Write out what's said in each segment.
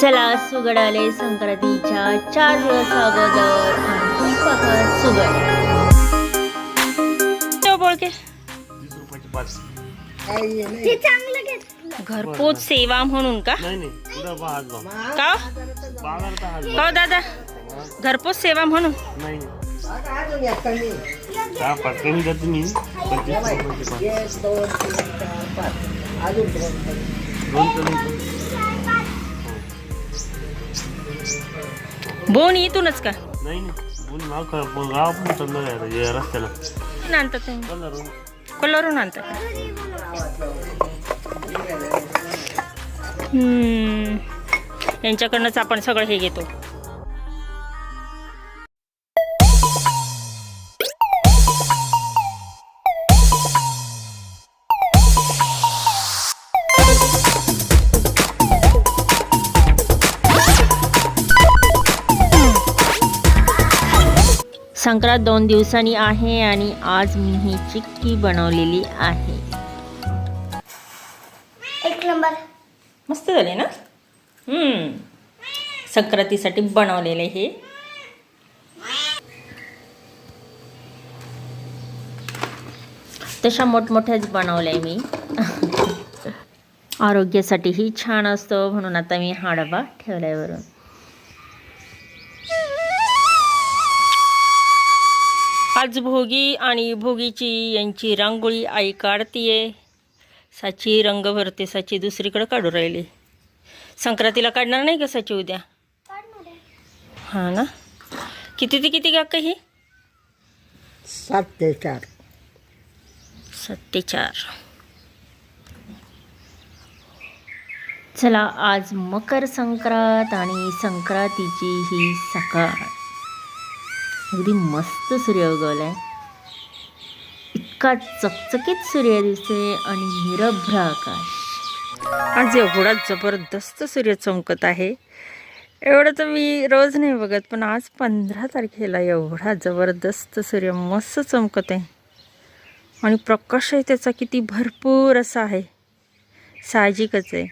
चला सुगड आले संक्रांतीच्या चार दिवस अगोदर आणि पहा सुगड. तो बोळके वीस रुपयाची पाच ते चांगलं घेतलं घरपोच सेवा म्हणून का? नाही नाही. आज का बाजारात आज का हो दादा. घरपोच सेवा म्हणून. नाही. हा पंचवीस रुपयाची पाच दोन. बोन इथूनच का? नाही रस्त्याला. कुठून आणता तुम्ही? कलर कोल्हावरून आणता का? हम्म. यांच्याकडनंच आपण सगळं हे घेतो. संक्रांत दोन दिवसांनी आहे आणि आज मी ही चिक्की बनवलेली आहे. एक नंबर. मस्त झाले ना. संक्रांतीसाठी बनवलेले हे. तशा मोठमोठ्याच बनवल्या मी. आरोग्यासाठीही छान असतं म्हणून आता मी हा डबा आज भोगी आणि भोगीची यांची रांगोळी आई काढतीये. साची रंग भरते साची दुसरीकडे काढू राहिली. संक्रांतीला काढणार नाही का साची उद्या? हां ना? किती ते किती का ही? सात ते चार. सत्तेचार चला आज मकर संक्रांत आणि संक्रांतीची ही सकाळ. अगदी मस्त सूर्य उगवलाय. इतका चकचकीत सूर्य दिसे आणि निरभ्र आकाश. आज एवढा जबरदस्त सूर्य चमकत आहे. एवढं तर मी रोज नाही बघत पण आज पंधरा तारखेला एवढा जबरदस्त सूर्य मस्त चमकत आहे आणि प्रकाशही त्याचा किती भरपूर असा आहे. साहजिकच आहे.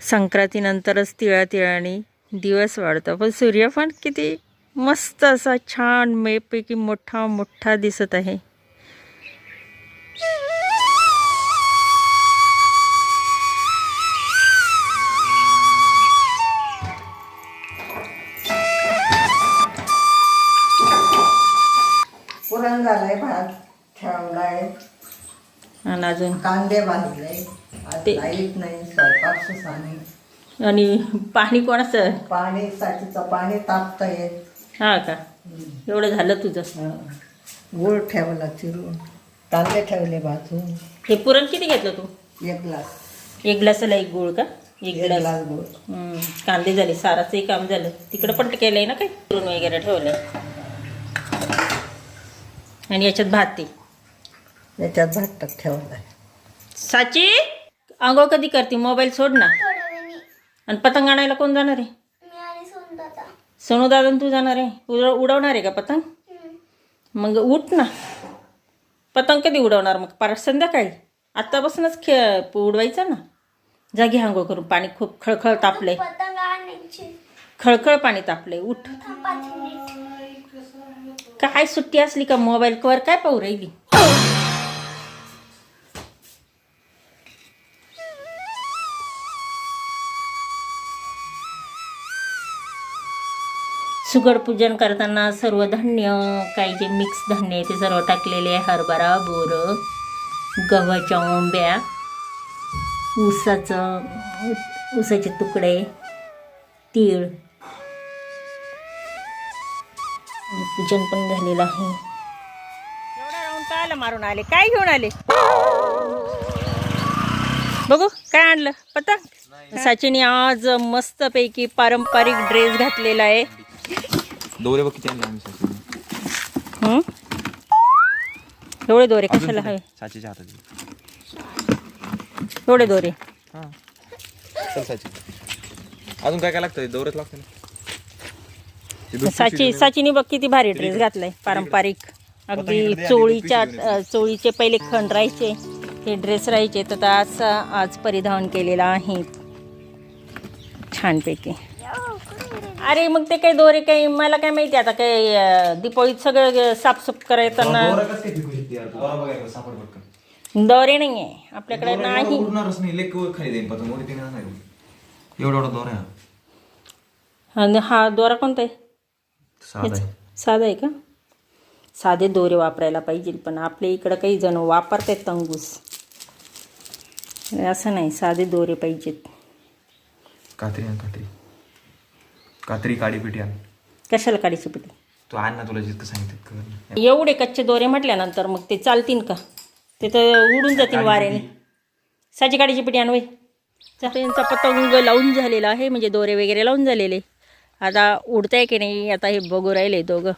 संक्रांतीनंतरच तिळा तिळाने दिवस वाढतो पण सूर्य पण किती मस्त असा छान मेपैकी मोठा मोठा दिसत आहे. पुरण झालंय भात ठेवलाय आणि अजून? कांदे भाजले. ते- लाइट नाही स्वयंपाक आणि पाणी कोणाचं? पाणी साठीचं पाणी तापतंय. हा का? एवढं झालं तुझं. गुळ ठेवला चिरून कांदे ठेवले भाजून. हे पुरण किती घेतलं तू? एक ग्लास. एक ग्लासाला एक गुळ का? एक एक ग्लास. ग्लास गुळ. हम्म, कांदे झाले साराचंही काम झालं. तिकडं पण केलंय ना काही? पुरण वगैरे ठेवलंय. आणि याच्यात भात ते? याच्यात भात टाक ठेवलाय साची आंघोळ कधी करते? मोबाईल सोड ना. आणि पतंग आणायला कोण जाणार आहे? सोनदादा सोनू दादा तू जाणार आहे? उड उडवणार आहे का पतंग? मग उठ ना. पतंग कधी उडवणार? मग पार संध्याकाळी. आत्तापासूनच खे उडवायचं ना. जा घे आंघोळ करून. पाणी खूप खळखळ आणायची. खळखळ पाणी तापलंय. उठ. काय सुट्टी असली का मोबाईल? वर काय पाहू राहिली? सुगड पूजन करताना सर्व धान्य काही जे मिक्स धान्य आहे ते सर्व टाकलेले आहे हरभरा बोरं गव्हाच्या ओंब्या ऊसाचं ऊसाचे तुकडे तीळ. पूजन पण झालेलं आहे. एवढा मारून आले. काय घेऊन आले? बघू काय आणलं? पत्ता सचिनी आज मस्तपैकी पारंपरिक ड्रेस घातलेला आहे. दोरे बघ किती आणले आम्ही साचीने. हं? एवढे दोरे अजून कशाला? हवे साचीच्या हातात एवढे दोरे हा चल साची अजून काय काय लागतं दोरच लागतं ना ते दूध साची पिशवी साचीने बघ किती भारी ड्रेस घातलाय पारंपरिक अगदी दे, चोळीच्या पिशवी अ, चोळीचे पहिले खण राहायचे हे ड्रेस राहायचे तर आज आज परिधान केलेला आहे छानपैकी अरे मग ते काही दोरे काही मला काय माहिती आता काही अं, सगळं साफसूफ करायचं दोरे नाही आहे आपल्याकडे नाही. उडणारच नाही लेक खाली देईन पतंग मोठी तिने आणणार एवढा एवढा दोरा आहे हा. आणि हा दोरा कोणता आहे? साधा आहे. साधा आहे का? साधे दोरे वापरायला पाहिजे पण आपल्या इकडं काही जण वापरतात तंगूस. असं नाही साधे दोरे पाहिजेत. कात्री कात्री कात्री काडी पिटी आण कशाला काढायची पिठी तू आण ना तुला जितकं सांगितलं कर. ना. एवढे कच्चे दोरे म्हटल्यानंतर मग ते चालतील का? ते तर उडून जातील वाऱ्याने. साची काडीची पिठी आणवय त्यांचा पतंग लावून झालेला आहे म्हणजे दोरे वगैरे लावून झालेले. आता उडताय की नाही आता हे बघू राहिले दोघं.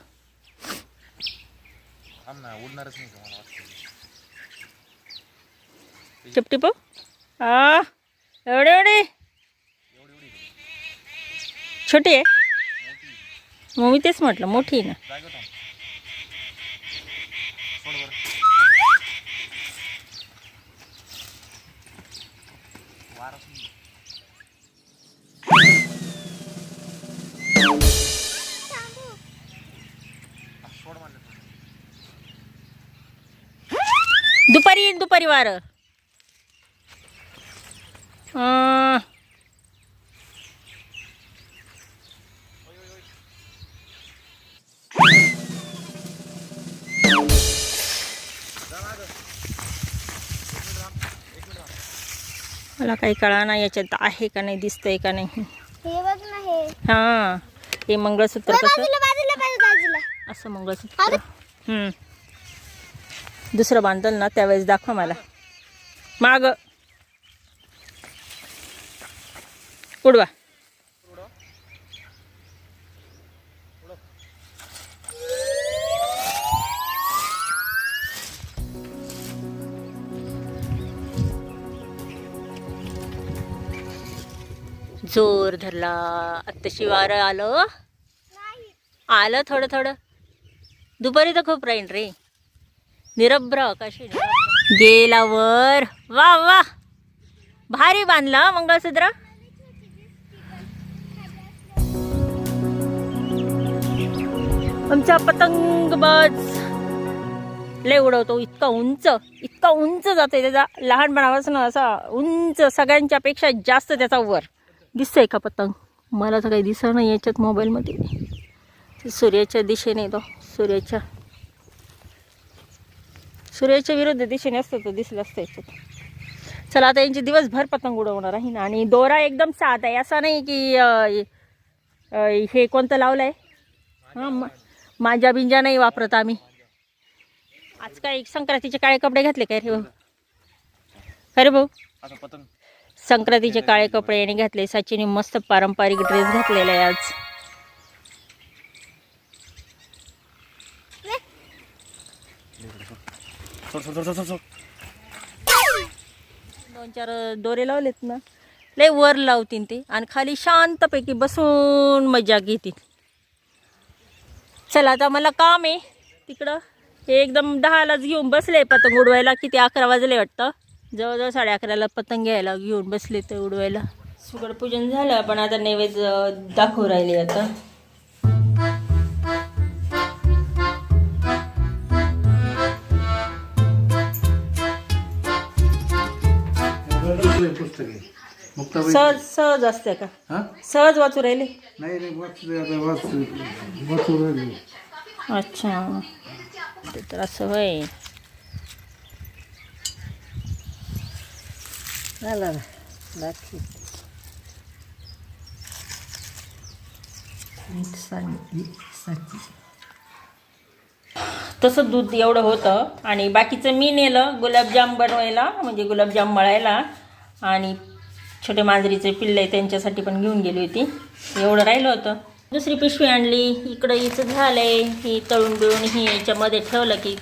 टिपटिप आ एवढे एवढे. छोटी आहे? मग मी तेच म्हटलं मोठी आहे ना. दुपारी येईन दुपारी वार. मला काही कळा नाही याच्यात आहे का नाही दिसतंय का नाही? हे बघ ना हे. हां हे मंगळसूत्र कसं? बाजूला बाजूला बाजूला बाजूला. असं मंगळसूत्र. हम्म. दुसरं बांधल ना त्यावेळेस दाखवा मला. माग. उडवा. जोर धरला. आत्ताशी वारं आलं आलं थोडं थोडं. दुपारी तर खूप राहीन रे. निरभ्र आकाशी. गेला वर. वा वा. भारी बांधला मंगळसूत्र. आमचा पतंगबाज लय उडवतो. इतका उंच इतका उंच जातोय त्याचा. लहानपणापासून असा उंच सगळ्यांच्या पेक्षा जास्त त्याचा वर. दिसतंय का पतंग? मला तर काही दिसत नाही याच्यात मोबाईलमध्ये. सूर्याच्या दिशेने तो सूर्याच्या. सूर्याच्या विरुद्ध दिशेने असतं तर दिसलं असतं याच्यात. चला आता यांची दिवसभर पतंग उडवणार आहे ना. आणि दोरा एकदम साधा आहे. असा नाही की हे कोणतं लावलं आहे हां माझ्या बिंजा नाही वापरत आम्ही. आज काय संक्रांतीचे काळे कपडे घातले काय रे भाऊ? काय रे भाऊ? पतंग. संक्रांतीचे काळे कपडे यांनी घातले. सचिने मस्त पारंपरिक ड्रेस घातलेला आहे आज. दोन चार दोरे लावलेत ना. लय वर लावतील ते आणि खाली शांतपैकी बसून मजा घेतील चला आता मला काम आहे. तिकडं हे एकदम दहालाच घेऊन बसले पतंग उडवायला. किती अकरा वाजले वाटतं. जवळजवळ साडे अकराला पतंग घ्यायला घेऊन बसले ते उडवायला. सुगड पूजन झालं पण आता नैवेद्य दाखवू राहिले आता. सहज सहज असते का? हा? सहज वाचू राहिले? नाही नाही वाचू आता वाचू वाचू राहिली. अच्छा. ते तर असं होय. झाला ना मीठ सांगितली तसं दूध एवढं होतं. आणि बाकीचं मी नेलं गुलाबजाम बनवायला म्हणजे गुलाबजाम मळायला. आणि छोटे मांजरीचे पिल्ले त्यांच्यासाठी पण घेऊन गेली होती. एवढं राहिलं होतं. दुसरी पिशवी आणली इकडं हिचं झालं आहे ही तळून बिळून ही याच्यामध्ये ठेवलं की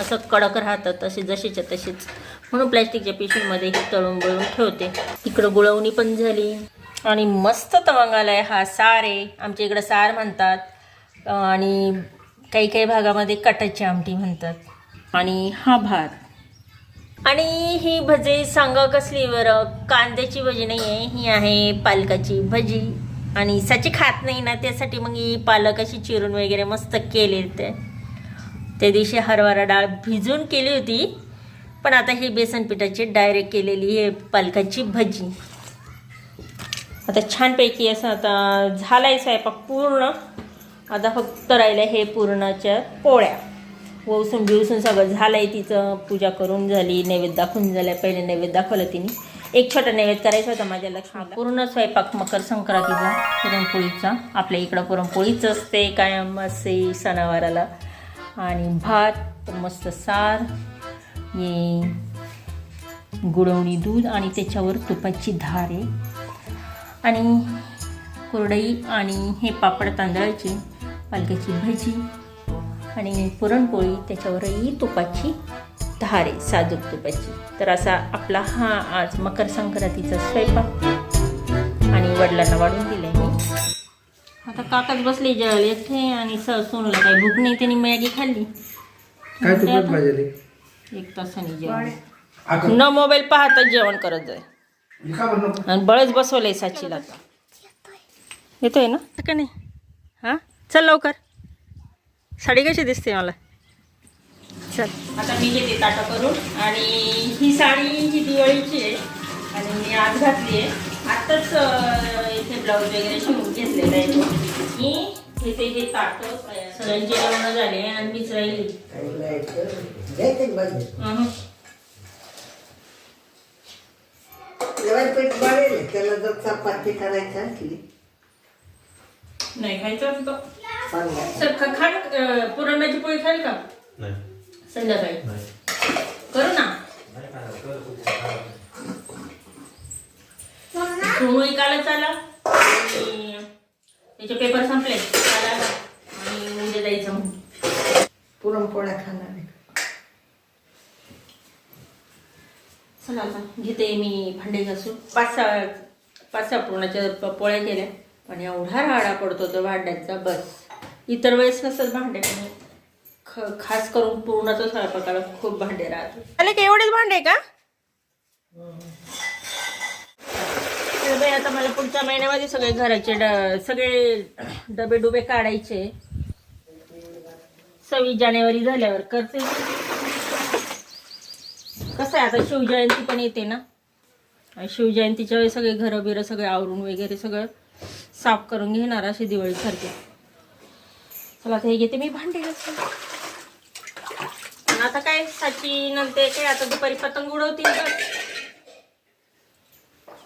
असं कडक राहतं तसे जसेच्या तसेच म्हणून प्लॅस्टिकच्या पिशवीमध्ये ही तळून बळून ठेवते. इकडं गुळवणी पण झाली. आणि मस्त तवंगाला आहे हा सार आहे. आमच्या इकडं सार म्हणतात. आणि काही काही भागामध्ये कटाची आमटी म्हणतात. आणि हा भात. आणि ही भजी सांगा कसली बरं? कांद्याची भजी नाही आहे ही आहे पालकाची भजी. आणि साची खात नाही ना त्यासाठी मग ही पालक अशी चिरून वगैरे मस्त केले ते त्या दिवशी हरभरा डाळ भिजून केली होती. पण आता ही बेसन पिठाची डायरेक्ट केलेली आहे पालकाची भजी. आता छानपैकी असं आता झालाय स्वयंपाक पूर्ण. आता फक्त राहिलं हे पूर्णाच्या पोळ्या. वसून बिवसून सगळं झालंय तिचं. पूजा करून झाली नैवेद्य दाखवून झालं पहिले नैवेद्य दाखवलं तिने. एक छोटा नैवेद्य करायचा होता माझ्या लक्षात पूर्ण स्वयंपाक मकर संक्रांतीचा पुरणपोळीचा. आपल्या इकडं पुरणपोळीच असते कायम असे सणावाराला. आणि भात मस्त सार ये गुळवणी दूध आणि त्याच्यावर तुपाची धार आहे आणि कुरडई आणि हे पापड तांदळाचे पालकाची भजी आणि पुरणपोळी त्याच्यावरही तुपाची धार आहे साजूक तुपाची. तर असा आपला हा आज मकर संक्रांतीचा स्वयंपाक आणि वडिलांना वाढून दिलाय मी. आता काकाच बसले जेवायला येथे आणि सोनूला काही भूक नाही त्यांनी मॅगी खाल्ली. काय एक तासाने जेवण. न मोबाईल पाहता जेवण करत जाय. आणि बळच बसवलंय साचीला आता. येतोय ना? का नाही? हां? चल लवकर. साडी कशी दिसते मला? चल. आता मी घेते ताटा करून. आणि ही साडी ही दिवाळीची आहे. आणि मी आज घातली आहे. आत्ताच इथे ब्लाऊज वगैरे शिवून घेतलेलं आहे तो. मी घेते हे ताट सगळ्यांचे जेवण झाले आणि मीच राहिली. वाढेल त्याला जर चपाती करायची असली. नाही खायचं सांगा. सर खा खा अं, पुरणाची पोळी खाल का? नाही. संध्याकाळी. करू ना. सोनू कालच आला? त्याचे पेपर संपले. आणि उद्या जायचं म्हणून. पुरणपोळ्या खाणार आहे. चला आता. घेते मी भांडे घासून. पाच सहा पाच सहा पुरणाच्या पोळ्या केल्या. पण एवढा राडा पडतो तो भांड्यांचा. बस. इतर वेळेस नसत भांडे. पण ख खास करून पूर्णाचा स्वयंपाकाला खूप भांडे का एवढेच भांडे का? तर बाई आता मला पुढच्या महिन्यामध्ये सगळे घराचे ड सगळे डबे डुबे काढायचे. सव्वीस जानेवारी झाल्यावर करते. कसं आहे आता शिवजयंती पण येते ना? शिवजयंतीच्या वेळी सगळे घरं बिरं सगळे आवरून वगैरे सगळं साफ करून घेणार असे दिवाळीसारखे चला आता हे घेते मी भांडे. आता काय साची नंतर काय? आता दुपारी पतंग उडवतील. तर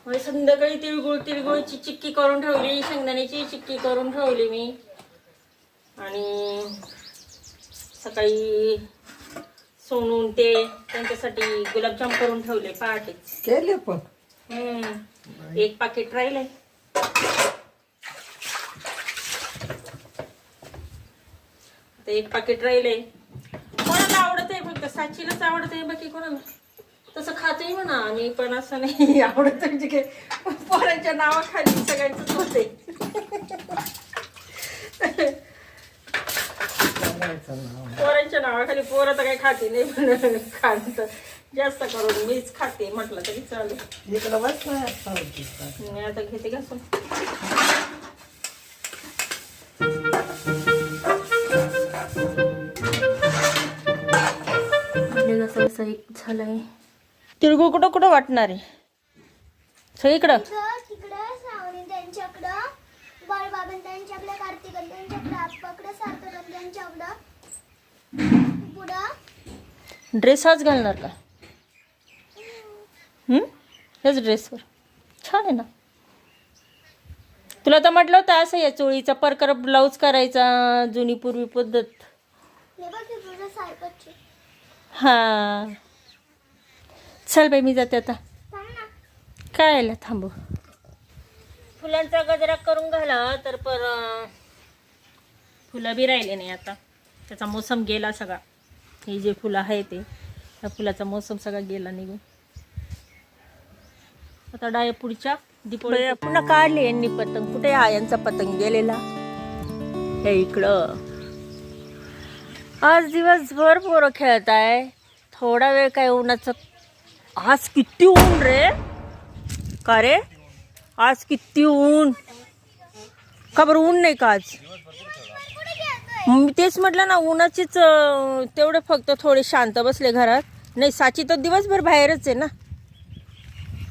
होय, संध्याकाळी तिळगुळ तिळगुळची चिक्की करून ठेवली शेंगदाण्याची चिक्की करून ठेवली मी. आणि सकाळी सोनून ते त्यांच्यासाठी गुलाबजाम करून ठेवले पहाटेच. केले पण. हम्म. एक पाकिट राहिलंय. एक पाकिट राहिलंय. कोणाला आवडत आहे फक्त? साचीलाच आवडत आहे बाकी कोणाला? तसं खातोय म्हणा आम्ही पण असं नाही आवडत म्हणजे काय पोरांच्या नावाखाली सगळ्यांचंच होते पोरांच्या नावाखाली पोरं तर काही खाते नाही पण खात जास्त करून मीच खाते म्हटलं तरी चालेल. इकडं बस असं. मी आता घेते भांडे घासायचं एक झालंय. तिळगुळ कुठं कुठं वाटणार आहे? सगळीकडं? तिकडं सावनी त्यांच्याकडं बाळबाबन त्यांच्याकडं कार्तिकन त्यांच्याकडं आप्पाकडं सार्थकन त्यांच्याकडं. पुढं? ड्रेस हाच घालणार का? हम्म? हेच ड्रेसवर छान आहे ना. तुला तर म्हटलं होतं असं या चोळीचा परकर ब्लाऊज करायचा जुनी पूर्वी पद्धत. हे बघ ते तुझं सारखंच आहे. हा चल बाई मी जाते आता. काय आलं? थांबू फुलांचा गजरा करून घाला तर पर फुलं बी राहिले नाही आता. त्याचा मोसम गेला सगळा. हे जे फुलं आहे ते त्या फुलाचा मोसम सगळा गेला निघून. आता डाय पुढच्या दीपावली पुन्हा काढली यांनी पतंग. कुठे हा यांचा पतंग गेलेला? हे इकडं. आज दिवसभर पोरं खेळत आहे थोडा वेळ काय उन्हाचं आज किती ऊन रे? का रे? आज किती ऊन? का बरं ऊन नाही का आज? मी तेच म्हटलं ना उन्हाचीच तेवढे फक्त थोडे शांत बसले घरात. नाही साची तर दिवसभर बाहेरच आहे ना.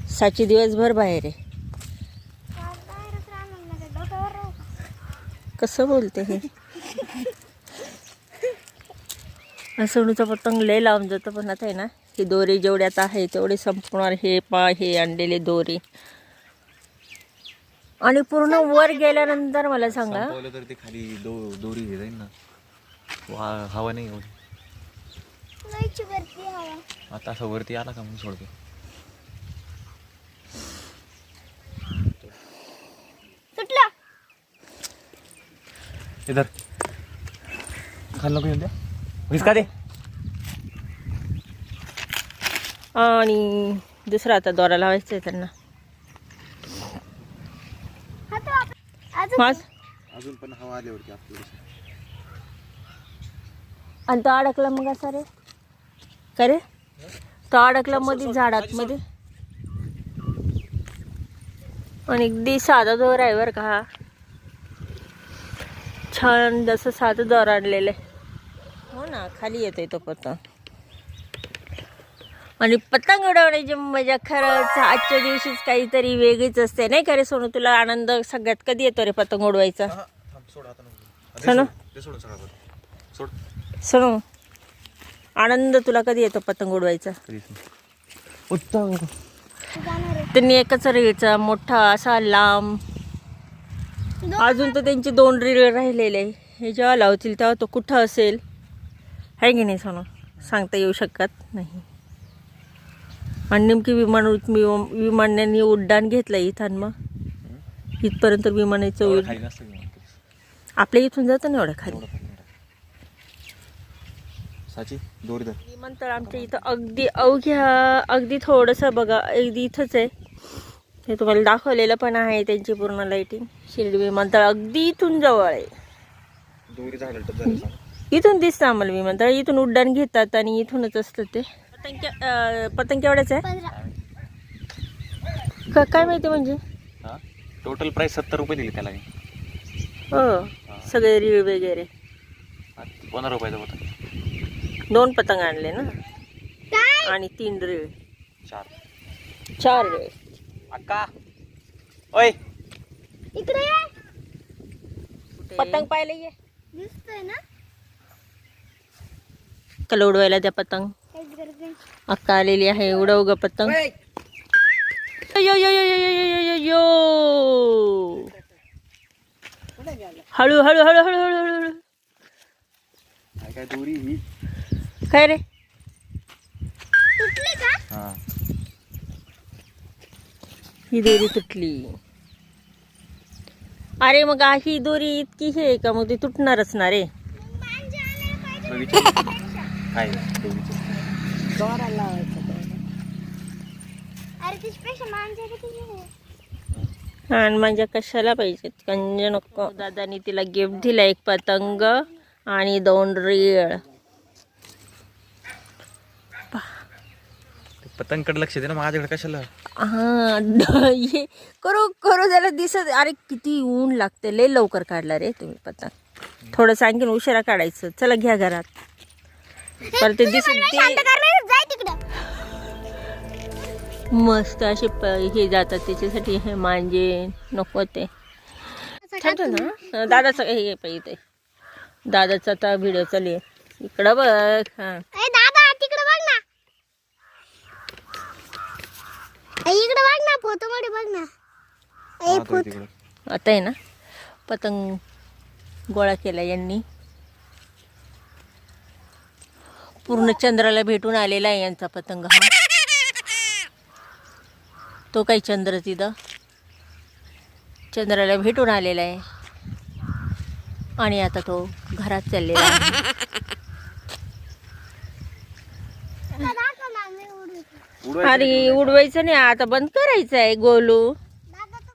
साची दिवसभर बाहेर आहे. कसं बोलते हे? सोनूचा पतंग लय लावून जातो पण आता आहे ना. ही दोरी जेवढ्यात आहे तेवढे संपणार हे पा हे आणलेले दोरी. आणि पूर्ण वर गेल्यानंतर मला सांगा. संपवलं तर ते खाली दो दोरी हे जाईल ना. वा हवा नाही एवढी. वरती हवा. आता असं वरती आला का मग सोडतो. सुटला. इधर. खाल्लं नको येऊन द्या. विस्का दे. आणि दुसरा आता दोरा लावायचा आहे त्यांना. अजून पण हवा आल्यावरती आणि तो अडकला मग असा रे. का रे? तो अडकला मध्ये झाडात मध्ये आणि अगदी साधा दोर आहे बरं का हा. छान जसं साधं दोर आणलेलं आहे. हो ना खाली येतोय तो पतंग आणि पतंग उडवण्याची मजा खरंच आजच्या दिवशीच काहीतरी वेगळीच असते. नाही का रे सोनू? तुला आनंद सगळ्यात कधी येतो रे पतंग उडवायचा? सोड आता नको. सोनू? आनंद तुला कधी येतो पतंग उडवायचा. त्यांनी एकच रीळचा मोठा असा लांब. अजून तर त्यांचे दोन रीळ राहिलेले आहे. हे जेव्हा लावतील तेव्हा तो कुठं असेल? आहे की नाही सोनू? सांगता येऊ शकत नाही. आणि नेमकी विमान विमानाने उड्डाण घेतलं इथं मग? इथपर्यंत विमानाचं. आपल्या इथून जातं ना एवढं खाली. साची विमानतळ आमच्या इथं अगदी अवघ्या अगदी थोडंसं बघा अगदी इथंच आहे. हे तुम्हाला दाखवलेलं पण आहे त्यांची पूर्ण लाईटिंग शिर्डी विमानतळ अगदी इथून जवळ आहे. इथून दिसतं आम्हाला विमानतळ. इथून उड्डाण घेतात आणि इथूनच असतं ते. पतंग पतंग केवढ्याच आहे? का काय माहिती म्हणजे? टोटल प्राईस सत्तर रुपये दिले त्याला. हो सगळे रीळ वगैरे. पंधरा रुपयाचा होता. दोन पतंग आणले ना? काय? आणि तीन रीळ चार. चार रीळ अक्का! ओय! इकडे ये. पतंग पाहिलं ये. दिसतोय ना कला उडवायला द्या पतंग. अक्का आलेली आहे उडव ग पतंग. यो यो यो यो यो यो यो यो यो हळू हळू हळू हळू हळू हळू हळू. काय काय दोरी ही? काय रे? तुटली का? हा. ही दोरी तुटली. अरे मग आ- ही दोरी इतकी हे का? मग ती तुटणारच ना रे. पाहिजे अरे मांजे किती आहे? आणि माझ्या कशाला पाहिजेत कंज नको. दादानी तिला गिफ्ट दिला एक पतंग आणि दोन रीळ पतंगकडे लक्ष दे ना माझ्याकडे कशाला? हा ड- हे करू करू त्याला दिसत अरे किती ऊन लागते लय लवकर काढला रे तुम्ही पतंग. थोडं सांगेन उशिरा काढायचं. चला घ्या घरात. पर ते. दिसत ते मस्त असे प- हे जातात त्याच्यासाठी हे मांजे नको ते. छान ना. दादाचं हे पाहिजे दादाचा आता व्हिडिओ चालू आहे. इकडं बघ हा. ए दादा तिकडे बघ ना. ए, इकडे बघ ना फोटो मध्ये बघ ना. हा. आता आहे ना पतंग गोळा केला यांनी. पूर्ण चंद्राला भेटून आलेला आहे यांचा पतंग हा. तो काही चंद्र तिथं. चंद्राला भेटून आलेला आहे. आणि आता तो घरात चाललेला आहे. अरे उडवायचं नाही. आता बंद करायचं आहे गोलू.